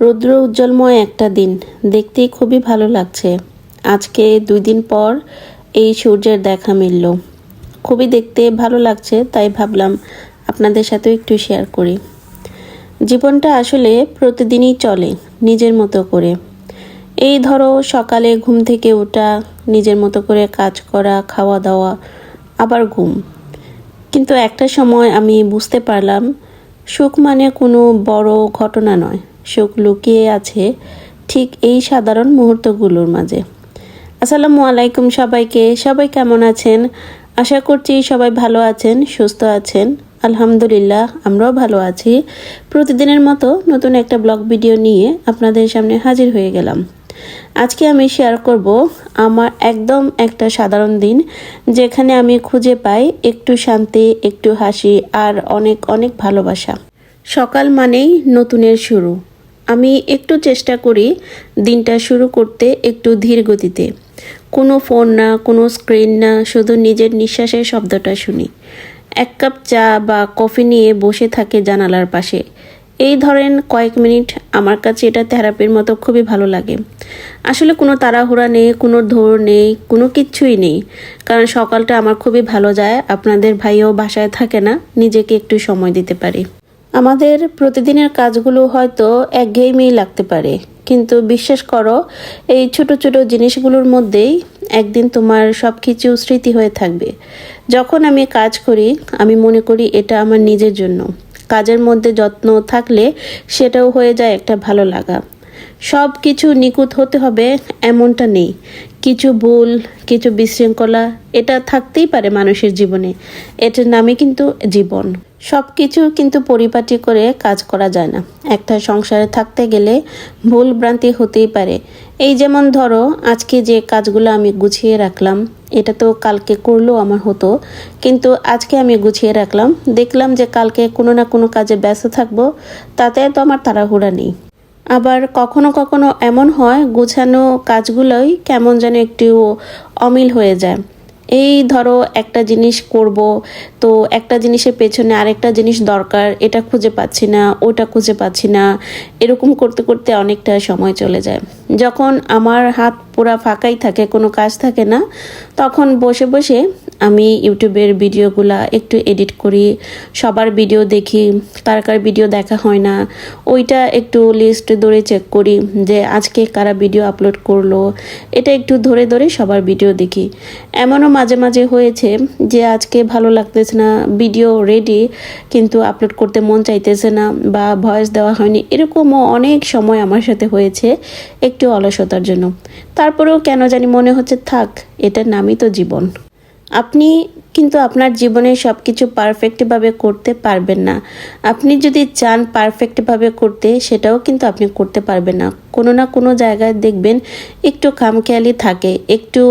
রৌদ্র উজ্জ্বলময় একটা দিন। দেখতেই খুবই ভালো লাগছে। আজকে দুই দিন পর এই সূর্যের দেখা মিলল। খুবই দেখতে ভালো লাগছে, তাই ভাবলাম আপনাদের সাথেও একটু শেয়ার করি। জীবনটা আসলে প্রতিদিনই চলে, নিজের মতো করে। এই ধরো সকালে ঘুম থেকে ওঠা, নিজের মতো করে কাজ করা, খাওয়া দাওয়া, আবার ঘুম। কিন্তু একটা সময় আমি বুঝতে পারলাম, সুখ মানে কোনো বড় ঘটনা নয়। সুখ লুকিয়ে আছে ঠিক এই সাধারণ মুহূর্তগুলোর মাঝে। আসসালামু আলাইকুম সবাইকে, সবাই কেমন আছেন? আশা করছি সবাই ভালো আছেন, সুস্থ আছেন। আলহামদুলিল্লাহ, আমরাও ভালো আছি। প্রতিদিনের মতো নতুন একটা ব্লগ ভিডিও নিয়ে আপনাদের সামনে হাজির হয়ে গেলাম। আজকে আমি শেয়ার করব আমার একদম একটা সাধারণ দিন, যেখানে আমি খুঁজে পাই একটু শান্তি, একটু হাসি আর অনেক অনেক ভালোবাসা। সকাল মানেই নতুনের শুরু। আমি একটু চেষ্টা করি দিনটা শুরু করতে একটু ধীর গতিতে। কোনো ফোন না, কোনো স্ক্রিন না, শুধু নিজের নিঃশ্বাসের শব্দটা শুনি। এক কাপ চা বা কফি নিয়ে বসে থাকে জানালার পাশে। এই ধরেন কয়েক মিনিট আমার কাছে এটা থেরাপির মতো খুবই ভালো লাগে। আসলে কোনো তাড়াহুড়া নেই, কোনো ধর নেই, কোনো কিচ্ছুই নেই। কারণ সকালটা আমার খুবই ভালো যায়, আপনাদের ভাইও বাসায় থাকে না, নিজেকে একটু সময় দিতে পারি। আমাদের প্রতিদিনের কাজগুলো হয়তো একঘেয়েমেই লাগতে পারে। কিন্তু বিশ্বাস করো, এই ছোট ছোট জিনিসগুলোর মধ্যেই একদিন তোমার সব কিছু স্মৃতি হয়ে থাকবে। যখন আমি কাজ করি, আমি মনে করি এটা আমার নিজের জন্য। কাজের মধ্যে যত্ন থাকলে সেটাও হয়ে যায় একটা ভালো লাগা। সব কিছু নিখুঁত হতে হবে এমনটা নেই। কিছু ভুল, কিছু বিশৃঙ্খলা, এটা থাকতেই পারে মানুষের জীবনে। এটার নামই কিন্তু জীবন। সব কিছু কিন্তু পরিপাটি করে কাজ করা যায় না। একটা সংসারে থাকতে গেলে ভুল ভ্রান্তি হতেই পারে। এই যেমন ধরো, আজকে যে কাজগুলো আমি গুছিয়ে রাখলাম, এটা তো কালকে করলেও আমার হতো। কিন্তু আজকে আমি গুছিয়ে রাখলাম, দেখলাম যে কালকে কোনো না কোনো কাজে ব্যস্ত থাকব, তাতে তো আমার তাড়াহুড়া নেই। আবার কখনো কখনো এমন হয় গোছানো কাজগুলোই কেমন যেন একটু অমিল হয়ে যায়। এই ধরো একটা জিনিস করব, তো একটা জিনিসের পেছনে আরেকটা জিনিস দরকার, এটা খুঁজে পাচ্ছি না, ওটা খুঁজে পাচ্ছি না, এরকম করতে করতে অনেকটা সময় চলে যায়। যখন আমার হাত পুরা ফাঁকাই থাকে, কোনো কাজ থাকে না, তখন বসে বসে আমি ইউটিউবের ভিডিওগুলা একটু এডিট করি, সবার ভিডিও দেখি, কার কার ভিডিও দেখা হয় না, ওইটা একটু লিস্ট ধরে চেক করি যে আজকে কারা ভিডিও আপলোড করল, এটা একটু ধরে ধরে সবার ভিডিও দেখি। এমনও মাঝে মাঝে হয়েছে যে আজকে ভালো লাগতেছে না, ভিডিও রেডি কিন্তু আপলোড করতে মন চাইতেছে না বা ভয়েস দেওয়া হয়নি, এরকমও অনেক সময় আমার সাথে হয়েছে একটু অলসতার জন্য। তারপরেও কেন জানি মনে হচ্ছে, থাক, এটার নামই তো জীবন। আপনি কিন্তু আপনার জীবনে সব কিছু পারফেক্টভাবে করতে পারবেন না। আপনি যদি চান পারফেক্টভাবে করতে, সেটাও কিন্তু আপনি করতে পারবেন না। কোনো না কোনো জায়গায় দেখবেন একটু খামখেয়ালি থাকে, একটু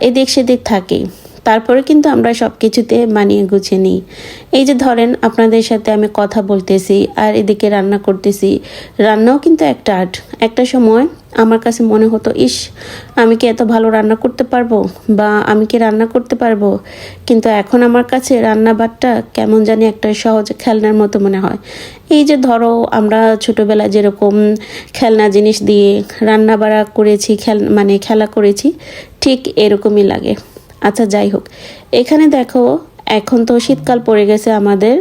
এদিক সেদিক থাকে। তারপরে কিন্তু আমরা সব কিছুতে মানিয়ে গুছিয়ে নিই। এই যে ধরেন আপনাদের সাথে আমি কথা বলতেছি আর এদিকে রান্না করতেছি, রান্নাও কিন্তু একটা আর্ট। একটা সময় আমার কাছে মনে হতো, ইস, আমি কি এত ভালো রান্না করতে পারব বা আমি কি রান্না করতে পারব? কিন্তু এখন আমার কাছে রান্না বাটটা কেমন জানি একটা সহজ খেলনার মতো মনে হয়। এই যে ধরো আমরা ছোটোবেলায় যেরকম খেলনা জিনিস দিয়ে রান্না বাড়া করেছি, খেল মানে খেলা করেছি, ঠিক এরকমই লাগে। আচ্ছা যাই হোক। এখানে দেখো এখন তো শীতকাল পড়ে গেছে আমাদের।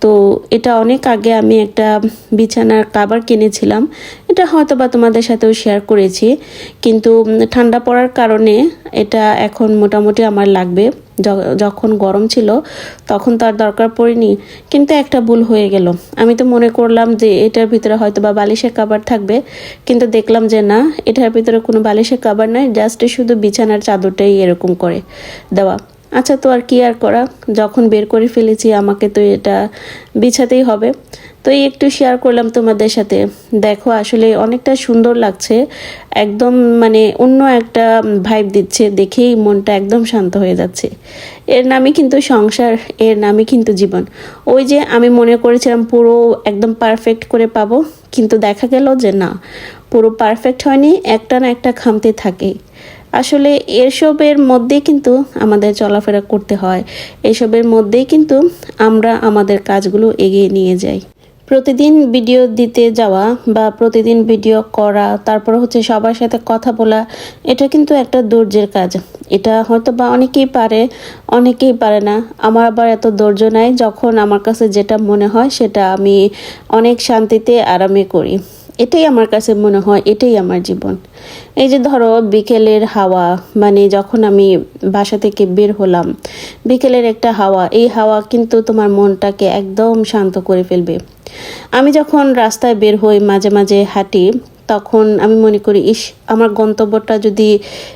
তো এটা অনেক আগে আমি একটা বিছানার কাবার কিনেছিলাম। এটা হয়তো বা তোমাদের সাথেও শেয়ার করেছি। কিন্তু ঠান্ডা পড়ার কারণে এটা এখন মোটামুটি আমার লাগবে। যখন গরম ছিল, তখন তার দরকার পড়েনি। কিন্তু একটা ভুল হয়ে গেল। আমি তো মনে করলাম যে এটার ভিতরে হয়তো বা বালিশের কাবার থাকবে। কিন্তু দেখলাম যে না, এটার ভিতরে কোনো বালিশের কাবার নাই জাস্ট শুধু বিছানার চাদরটাই এরকম করে দেওয়া। আচ্ছা তো আর কি আর করা? যখন বের করে ফেলেছি, আমাকে তো এটা বিছাতেই হবে। তো এই একটু শেয়ার করলাম তোমাদের সাথে। দেখো, আসলে অনেকটা সুন্দর লাগছে। একদম মানে অন্য একটা ভাইব দিচ্ছে, দেখেই মনটা একদম শান্ত হয়ে যাচ্ছে। এর নামই কিন্তু সংসার, এর নামই কিন্তু জীবন। ওই যে আমি মনে করেছিলাম, পুরো একদম পারফেক্ট করে পাবো, কিন্তু দেখা গেল যে না, পুরো পারফেক্ট হয়নি, একটা না একটা খামতে থাকে আসলে এসবের মধ্যেই কিন্তু আমাদের চলাফেরা করতে হয়। এসবের মধ্যেই কিন্তু আমরা আমাদের কাজগুলো এগিয়ে নিয়ে যাই। প্রতিদিন ভিডিও দিতে যাওয়া বা প্রতিদিন ভিডিও করা, তারপর হচ্ছে সবার সাথে কথা বলা, এটা কিন্তু একটা ধৈর্যের কাজ। এটা হয়তো বা অনেকেই পারে অনেকেই পারে না। আমার আবার এত ধৈর্য নাই যখন আমার কাছে যেটা মনে হয় সেটা আমি অনেক শান্তিতে আরামে করি। এটাই আমার কাছে মনে হয়, এটাই আমার জীবন। এই যে ধরো বিকেলের হাওয়া মানে যখন আমি বাসা থেকে বের হলাম, বিকেলের একটা হাওয়া, এই হাওয়া কিন্তু তোমার মনটাকে একদম শান্ত করে ফেলবে। আমি যখন রাস্তায় বের হই, মাঝে মাঝে হাঁটি, তখন আমি মনে করি, ইস, আমার গন্তব্যটা যদি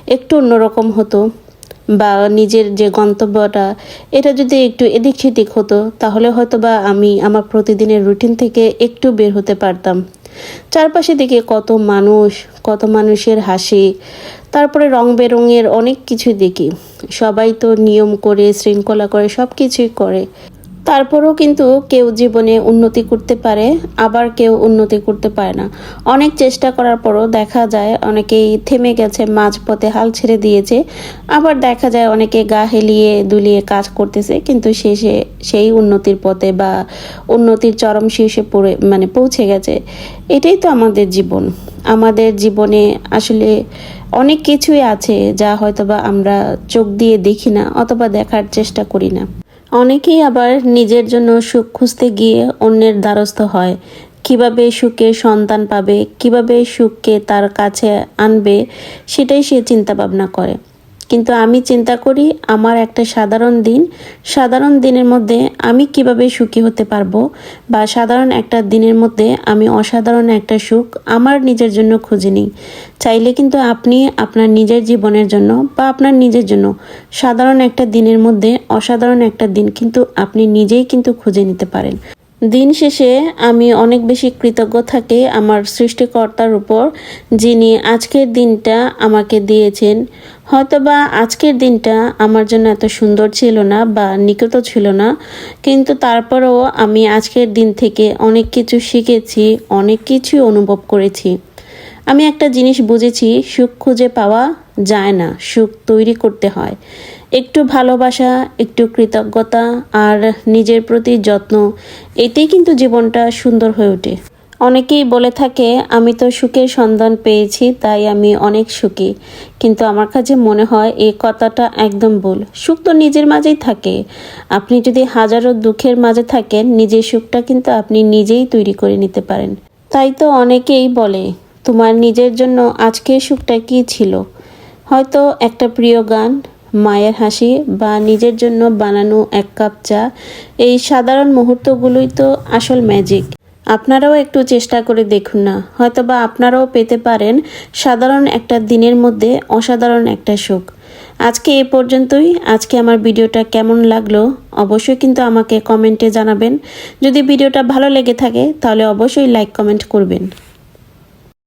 একটু অন্যরকম হতো বা নিজের যে গন্তব্যটা, এটা যদি একটু এদিক সেদিক হতো, তাহলে হয়তো বা আমি আমার প্রতিদিনের রুটিন থেকে একটু বের হতে পারতাম। চারপাশে দিকে কত মানুষ, কত মানুষের হাসি। তারপরে রং বেরঙের অনেক কিছু দেখি। সবাই তো নিয়ম করে, শৃঙ্খলা করে সব কিছুই করে। তারপরেও কিন্তু কেউ জীবনে উন্নতি করতে পারে, আবার কেউ উন্নতি করতে পারে না। অনেক চেষ্টা করার পরও দেখা যায় অনেকেই থেমে গেছে, মাঝপথে হাল ছেড়ে দিয়েছে। আবার দেখা যায় অনেকে গা হেলিয়ে দুলিয়ে কাজ করতেছে, কিন্তু শেষে সেই উন্নতির পথে বা উন্নতির চরম শীর্ষে পড়ে মানে পৌঁছে গেছে। এটাই তো আমাদের জীবন। আমাদের জীবনে আসলে অনেক কিছুই আছে যা হয়তোবা আমরা চোখ দিয়ে দেখি না অথবা দেখার চেষ্টা করি না। অনেকেই আবার নিজের জন্য সুখ খুঁজতে গিয়ে অন্যের দ্বারস্থ হয়। কীভাবে সুখে সন্তান পাবে, কীভাবে সুখকে তার কাছে আনবে, সেটাই সে চিন্তা ভাবনা করে। কিন্তু আমি চিন্তা করি আমার একটা সাধারণ দিন। সাধারণ দিনের মধ্যে আমি কীভাবে সুখী হতে পারব বা সাধারণ একটা দিনের মধ্যে আমি অসাধারণ একটা সুখ আমার নিজের জন্য খুঁজে নিই। চাইলে কিন্তু আপনি আপনার নিজের জীবনের জন্য বা আপনার নিজের জন্য সাধারণ একটা দিনের মধ্যে অসাধারণ একটা দিন কিন্তু আপনি নিজেই কিন্তু খুঁজে নিতে পারেন। দিন শেষে আমি অনেক বেশি কৃতজ্ঞ থাকি আমার সৃষ্টিকর্তার উপর, যিনি আজকের দিনটা আমাকে দিয়েছেন। হয়তোবা আজকের দিনটা আমার জন্য এত সুন্দর ছিল না বা নিকট ছিল না, কিন্তু তারপরেও আমি আজকের দিন থেকে অনেক কিছু শিখেছি, অনেক কিছুই অনুভব করেছি। আমি একটা জিনিস বুঝেছি, সুখ খুঁজে পাওয়া যায় না, সুখ তৈরি করতে হয়। একটু ভালোবাসা, একটু কৃতজ্ঞতা আর নিজের প্রতি যত্ন, এতেই কিন্তু জীবনটা সুন্দর হয়ে ওঠে। অনেকেই বলে থাকে, আমি তো সুখের সন্ধান পেয়েছি, তাই আমি অনেক সুখী। কিন্তু আমার কাছে মনে হয়, এই কথাটা একদম ভুল। সুখ তো নিজের মাঝেই থাকে। আপনি যদি হাজারো দুঃখের মাঝে থাকেন, নিজের সুখটা কিন্তু আপনি নিজেই তৈরি করে নিতে পারেন। তাই তো অনেকেই বলে, তোমার নিজের জন্য আজকের সুখটা কী ছিল? হয়তো একটা প্রিয় গান মায়ের হাসি বা নিজের জন্য বানানো এক কাপ চা, এই সাধারণ মুহূর্তগুলোই তো আসল ম্যাজিক আপনারাও একটু চেষ্টা করে দেখুন না হয়তো বা আপনারাও পেতে পারেন সাধারণ একটা দিনের মধ্যে অসাধারণ একটা সুখ। আজকে এ পর্যন্তই, আজকে আমার ভিডিওটা কেমন লাগল অবশ্যই কিন্তু আমাকে কমেন্টে জানাবেন। যদি ভিডিওটা ভালো লেগে থাকে তাহলে অবশ্যই লাইক কমেন্ট করবেন।